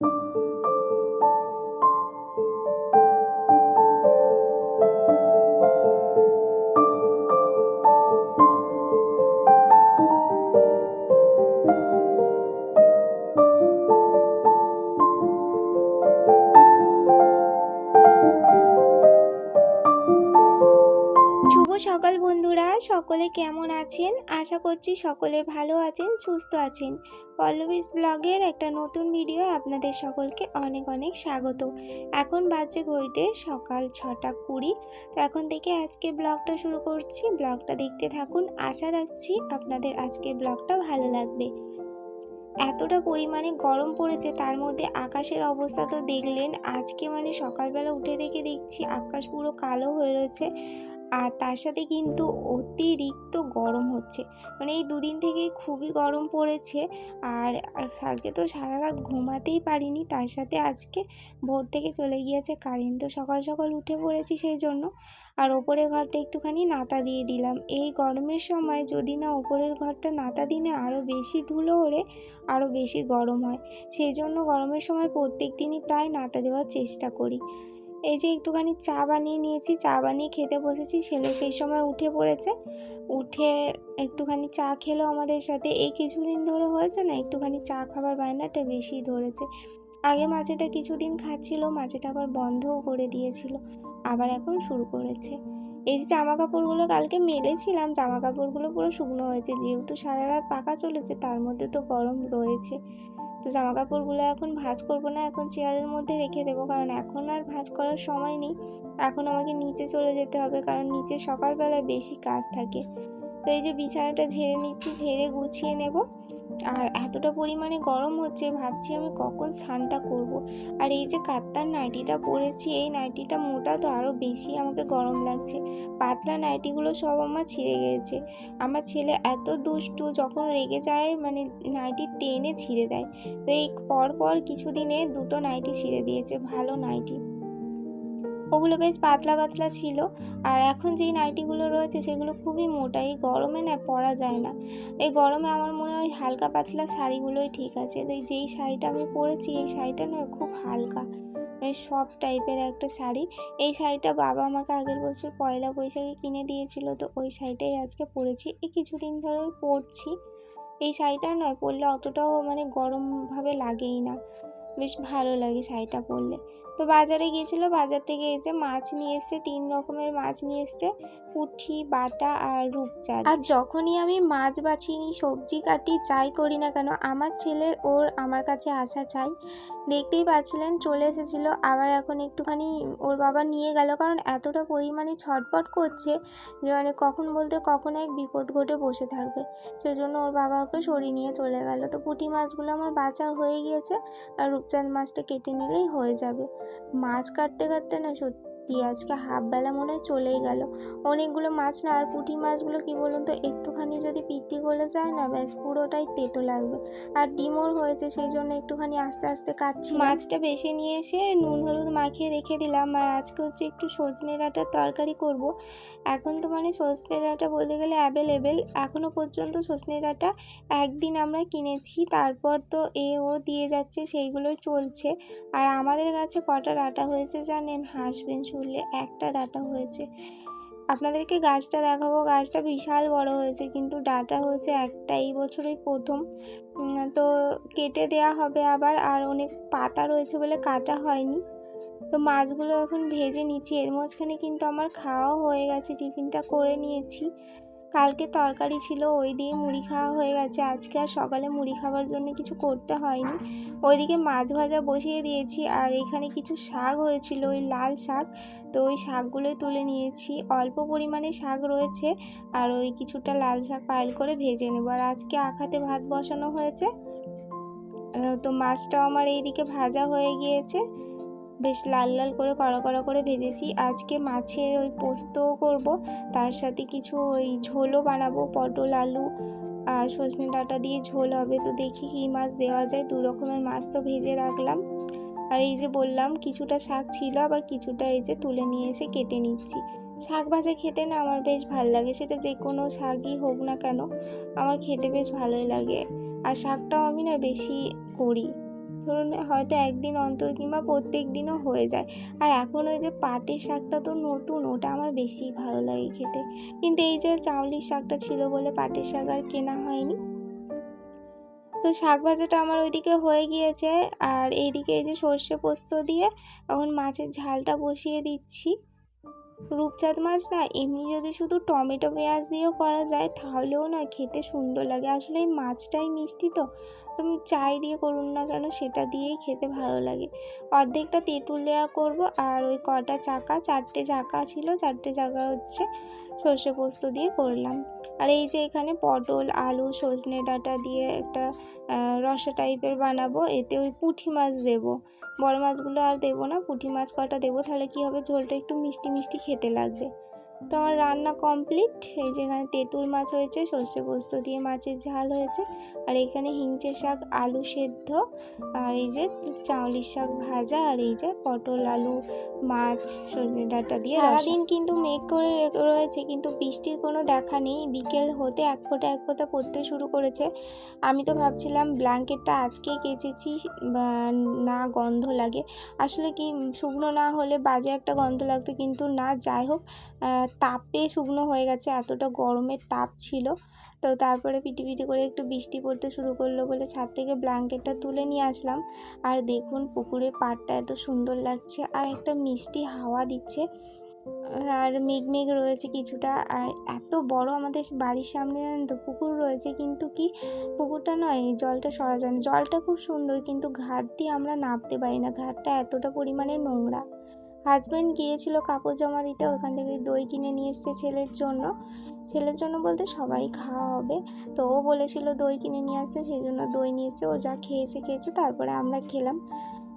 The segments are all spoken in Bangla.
thank you সকাল বন্ধুরা, সকলে কেমন আছেন? আশা করছি সকলে ভালো আছেন, সুস্থ আছেন। পল্লবীস ব্লগের একটা নতুন ভিডিও আপনাদের সকলকে অনেক অনেক স্বাগত। এখন বাজে ঘড়িতে সকাল ছটা কুড়ি। তো এখন থেকে আজকে ব্লগটা শুরু করছি। ব্লগটা দেখতে থাকুন। আশা রাখছি আপনাদের আজকে ব্লগটা ভালো লাগবে। এতটা পরিমাণে গরম পড়েছে, তার মধ্যে আকাশের অবস্থা তো দেখলেন। আজকে মানে সকালবেলা উঠে দেখে দেখছি আকাশ পুরো কালো হয়ে রয়েছে। আর তার সাথে কিন্তু অতিরিক্ত গরম হচ্ছে। মানে এই দুদিন থেকেই খুবই গরম পড়েছে আর কালকে তো সারা রাত ঘুমাতেই পারিনি, তার সাথে আজকে ভোর থেকে চলে গিয়েছে কারেন্ট। তো সকাল সকাল উঠে পড়েছি সেই জন্য। আর ওপরের ঘরটা একটুখানি নাতা দিয়ে দিলাম। এই গরমের সময় যদি না ওপরের ঘরটা নাতা দিনে আরও বেশি ধুলো ওড়ে আরও বেশি গরম হয়। সেই জন্য গরমের সময় প্রত্যেক দিনই প্রায় নাতা দেওয়ার চেষ্টা করি। এই যে একটুখানি চা বানিয়ে নিয়েছি, চা বানিয়ে খেতে বসেছি, ছেলে সেই সময় উঠে পড়েছে। উঠে একটুখানি চা খেলো আমাদের সাথে। এই কিছুদিন ধরে হয়েছে না, একটুখানি চা খাবার বায়নাটা বেশি ধরেছে। আগে মাঝেটা কিছুদিন খাচ্ছিল মাঝেটা আবার বন্ধও করে দিয়েছিল, আবার এখন শুরু করেছে। এই যে জামা কাপড়গুলো কালকে মেলেছিলাম জামা কাপড়গুলো পুরো শুকনো হয়েছে, যেহেতু সারা রাত পাকা চলেছে, তার মধ্যে তো গরম রয়েছে। তো জামা কাপড়গুলো এখন ভাঁজ করব না, এখন চেয়ারের মধ্যে রেখে দেবো। কারণ এখন আর ভাঁজ করার সময় নেই। এখন আমাকে নিচে চলে যেতে হবে, কারণ নিচে সকালবেলা বেশি কাজ থাকে। তো এই যে বিছানাটা ঝেড়ে নিচ্ছি, ঝেড়ে গুছিয়ে নেব। আর এতটা পরিমাণে গরম হচ্ছে, ভাবছি আমি কখন স্নানটা করব। আর এই যে কাত্তার নাইটিটা পরেছি, এই নাইটিটা মোটা তো আরও বেশি আমাকে গরম লাগছে। পাতলা নাইটিগুলো সব আমার ছিঁড়ে গেছে। আমার ছেলে এত দুষ্টু, যখন রেগে যায় মানে নাইটি টেনে ছিঁড়ে দেয়। তো এই পর পর কিছুদিনে দুটো নাইটি ছিঁড়ে দিয়েছে, ভালো নাইটি। ওগুলো বেশ পাতলা পাতলা ছিল। আর এখন যেই নাইটিগুলো রয়েছে সেগুলো খুবই মোটা। এই গরমে না পরা যায় না। এই গরমে আমার মনে হয় হালকা পাতলা শাড়িগুলোই ঠিক আছে। তো এই যেই শাড়িটা আমি পরেছি, এই শাড়িটা নয় খুব হালকা। মানে সব টাইপের একটা শাড়ি। এই শাড়িটা বাবা আমাকে আগের বছর পয়লা বৈশাখে কিনে দিয়েছিল, তো ওই শাড়িটাই আজকে পরেছি। এই কিছুদিন ধরে পরছি। এই শাড়িটা নয় পরলে অতটাও মানে গরমভাবে লাগেই না। বেশ ভালো লাগে শাড়িটা পরলে। তো বাজারে গিয়েছিল, বাজার থেকে এসে মাছ নিয়ে এসছে, তিন রকমের মাছ নিয়ে এসছে, পুঁঠি, বাটা আর রূপচাঁদ। আর যখনই আমি মাছ বাছিনি সবজি কাটি, যাই করি না কেন, আমার ছেলের ওর আমার কাছে আসা চাই। দেখতেই পাচ্ছিলেন, চলে এসেছিল, আবার এখন একটুখানি ওর বাবা নিয়ে গেল, কারণ এতটা পরিমাণে ছটপট করছে যে মানে কখন বলতে কখন এক বিপদ ঘটে বসে থাকবে। সেই জন্য ওর বাবা ওকে সরিয়ে নিয়ে চলে গেল। তো পুঁটি মাছগুলো আমার বাঁচা হয়ে গিয়েছে, আর রূপচাঁদ মাছটা কেটে নিলেই হয়ে যাবে। মাছ কাটতে কাটতে না সত্যি আজকে হাফ বেলা মনে চলেই গেল। অনেকগুলো মাছ না, আর পুঁটি মাছগুলো কি বলুন তো, একটুখানি যদি পিত্তি গলে যায় না, ব্যাস পুরোটাই তেতো লাগবে। আর ডিমোর হয়েছে, সেই জন্য একটুখানি আস্তে আস্তে কাটছি মাছটা বেছে নিয়ে এসে নুন, হলুদ মাখিয়ে রেখে দিলাম। আর আজকে হচ্ছে একটু সজনে ডাঁটার তরকারি করব। এখন তো মানে সজনে ডাঁটা বলতে গেলে অ্যাভেলেবেল এখনও পর্যন্ত সজনে ডাঁটা একদিন আমরা কিনেছি, তারপর তো এ, ও দিয়ে যাচ্ছে, সেইগুলোই চলছে। আর আমাদের কাছে কটা ডাঁটা হয়েছে জানেন? হাসবেন শুনলে একটা ডাটা হয়েছে। আপনাদেরকে গাছটা দেখাবো। গাছটা বিশাল বড় হয়েছে, কিন্তু ডাটা হয়েছে একটা। এই বছরই প্রথম। তো কেটে দেয়া হবে আবার, আর অনেক পাতা রয়েছে বলে কাটা হয়নি। তো মাছগুলো এখন ভেজে নিচ্ছি। এর মাঝখানে কিন্তু আমার খাওয়া হয়ে গেছে। টিফিনটা করে নিয়েছি। কালকে তরকারি ছিল, ওই দিয়ে মুড়ি খাওয়া হয়ে গেছে। আজকে আর সকালে মুড়ি খাওয়ার জন্য কিছু করতে হয়নি। ওইদিকে মাছ ভাজা বসিয়ে দিয়েছি, আর এখানে কিছু শাক হয়েছিল, ওই লাল শাক। তো ওই শাকগুলোই তুলে নিয়েছি। অল্প পরিমাণে শাক রয়েছে, আর ওই কিছুটা লাল শাক পাইল করে ভেজে নেব। আর আজকে আখাতে ভাত বসানো হয়েছে। তো মাছটাও আমার এইদিকে ভাজা হয়ে গিয়েছে। বেশ লাল লাল করে কড়া কড়া করে ভেজেছি। আজকে মাছের ওই পোস্তও করব, তার সাথে কিছু ওই ঝোলও বানাবো, পটল, আলু আর সজনে ডাঁটা দিয়ে ঝোল হবে। তো দেখি কী মাছ দেওয়া যায়। দু রকমের মাছ তো ভেজে রাখলাম। আর এই যে বললাম, কিছুটা শাক ছিল, আবার কিছুটা এই যে তুলে নিয়ে এসে কেটে নিচ্ছি। শাক ভাজা খেতে না আমার বেশ ভালো লাগে, সেটা যে কোনো শাকই হোক না কেন, আমার খেতে বেশ ভালোই লাগে। আর শাকটাও আমি না বেশি করি। ধরুন, হয়তো একদিন অন্তর কিংবা প্রত্যেক দিনও হয়ে যায়। আর এখন ওই যে পাটের শাকটা তো নতুন, ওটা আমার বেশি ভালো লাগে খেতে। কিন্তু এই যে চাউলির শাকটা ছিল বলে পাটের শাক আর কেনা হয়নি। তো শাক ভাজাটা আমার ওইদিকে হয়ে গিয়েছে। আর এইদিকে এই যে সর্ষে পোস্ত দিয়ে এখন মাছের ঝালটা বসিয়ে দিচ্ছি। রূপচাঁদ মাছ না, এমনি যদি শুধু টমেটো পেঁয়াজ দিয়েও করা যায়, তাহলেও না খেতে সুন্দর লাগে। আসলে এই মাছটাই মিষ্টি তো। তুমি চাই দিয়ে করুন না কেন, সেটা দিয়েই খেতে ভালো লাগে। অর্ধেকটা তেঁতুল দেওয়া করব আর ওই কটা চাকা, চারটে চাকা ছিল, চারটে চাকা হচ্ছে সর্ষে পোস্ত দিয়ে করলাম। আর এই যে এখানে পটল, আলু, সজনে ডাঁটা দিয়ে একটা রসা টাইপের বানাবো, এতে ওই পুঁটি মাছ দেবো। বড় মাছগুলো আর দেবো না, পুঁটি মাছ কটা দেবো, তাহলে কি হবে? ঝোলটা একটু মিষ্টি মিষ্টি খেতে লাগবে। তো আমার রান্না কমপ্লিট এই যে এখানে তেঁতুল মাছ হয়েছে সর্ষে পোস্ত দিয়ে মাছের ঝাল হয়েছে। আর এখানে হিংচে শাক আলু সেদ্ধ আর এই যে চাউলির শাক ভাজা আর এই যে পটল আলু মাছ সজনে ডাঁটা দিয়ে সারাদিন কিন্তু মেঘ করে রয়েছে কিন্তু বৃষ্টির কোনো দেখা নেই। বিকেল হতে এক ফোঁটা এক ফোঁটা পড়তে শুরু করেছে। আমি তো ভাবছিলাম ব্ল্যাঙ্কেটটা আজকেই কেচেছি বা না গন্ধ লাগে। আসলে কি শুকনো না হলে বাজে একটা গন্ধ লাগতো কিন্তু না যাই হোক তাপে শুকনো হয়ে গেছে, এতটা গরমের তাপ ছিল। তো তারপরে পিটি পিটি করে একটু বৃষ্টি পড়তে শুরু করল বলে ছাদ থেকে ব্ল্যাঙ্কেটটা তুলে নিয়ে আসলাম। আর দেখুন পুকুরের পাড়টা এত সুন্দর লাগছে আর একটা মিষ্টি হাওয়া দিচ্ছে। আর মেঘ মেঘ রয়েছে কিছুটা। আর এত বড় আমাদের বাড়ির সামনে তো পুকুর রয়েছে, কিন্তু কি পুকুরটা নয়, জলটা সরা যায় না। জলটা খুব সুন্দর, কিন্তু ঘাট দিয়ে আমরা নামতে পারি না। ঘাটটা এতটা পরিমাণে নোংরা। হাজব্যান্ড গিয়েছিল কাপড় জমা দিতে, ওখান থেকে দই কিনে নিয়ে এসছে ছেলের জন্য। ছেলের জন্য বলতে সবাই খাওয়া হবে। তো ও বলেছিল দই কিনে নিয়ে আসতে, সেই জন্য দই নিয়ে এসছে। ও যা খেয়েছে খেয়েছে, তারপরে আমরা খেলাম।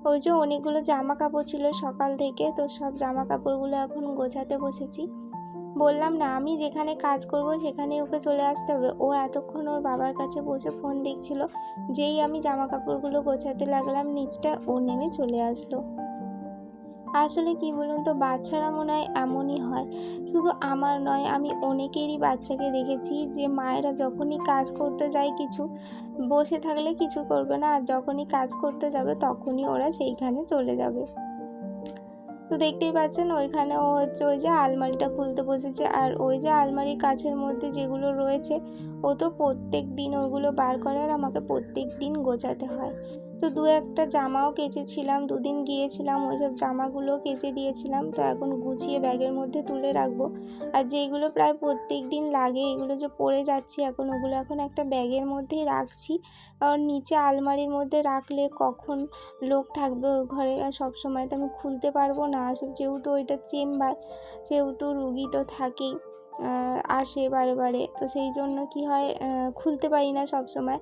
ওই যে অনেকগুলো জামা কাপড় ছিল সকাল থেকে, তো সব জামা কাপড়গুলো এখন গোছাতে বসেছি। বললাম, না, আমি যেখানে কাজ করব সেখানে ওকে চলে আসতে হবে। ও এতক্ষণ ওর বাবার কাছে বসে ফোন দেখছিল, যেই আমি জামা কাপড়গুলো গোছাতে লাগলাম, নিচটা ও নেমে চলে আসলো। আসলে কি বলুন তো, বাচ্চারা মনে হয় এমনই হয়। শুধু আমার নয়, আমি অনেকেরই বাচ্চাকে দেখেছি যে মায়েরা যখনই কাজ করতে যায় কিছু, বসে থাকলে কিছু করবে না, আর যখনই কাজ করতে যাবে তখনই ওরা সেইখানে চলে যাবে। তো দেখতেই পাচ্ছেন, ওইখানে ও হচ্ছে ওই যে আলমারিটা খুলতে বসেছে, আর ওই যে আলমারির কাছের মধ্যে যেগুলো রয়েছে, ও তো প্রত্যেক দিন ওগুলো বার করে আর আমাকে প্রত্যেক দিন গোছাতে হয়। তো দু একটা জামাও কেচেছিলাম, দুদিন গিয়েছিলাম ওই সব জামাগুলো কেচে দিয়েছিলাম। তো এখন গুছিয়ে ব্যাগের মধ্যে তুলে রাখব। আর যেগুলো প্রায় প্রত্যেক দিন লাগে, এগুলো যে পরে যাচ্ছি এখন, ওগুলো এখন একটা ব্যাগের মধ্যেই রাখছি। কারণ নিচে আলমারির মধ্যে রাখলে কখন লোক থাকবে ওই ঘরে? আর সব সময় তো আমি খুলতে পারব না। যেহেতু ওইটা চেম্বার, সেহেতু রুগী তো থাকেই। আসে বারে বারে। তো সেই জন্য কি হয় খুলতে পারি না সব সময়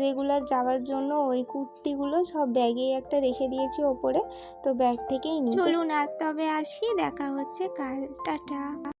রেগুলার যাওয়ার জন্য ওই কুর্তিগুলো সব ব্যাগে একটা রেখে দিয়েছি ওপরে। তো ব্যাগ থেকেই চলুন আজ তবে আসি, দেখা হচ্ছে কাল। টাটা।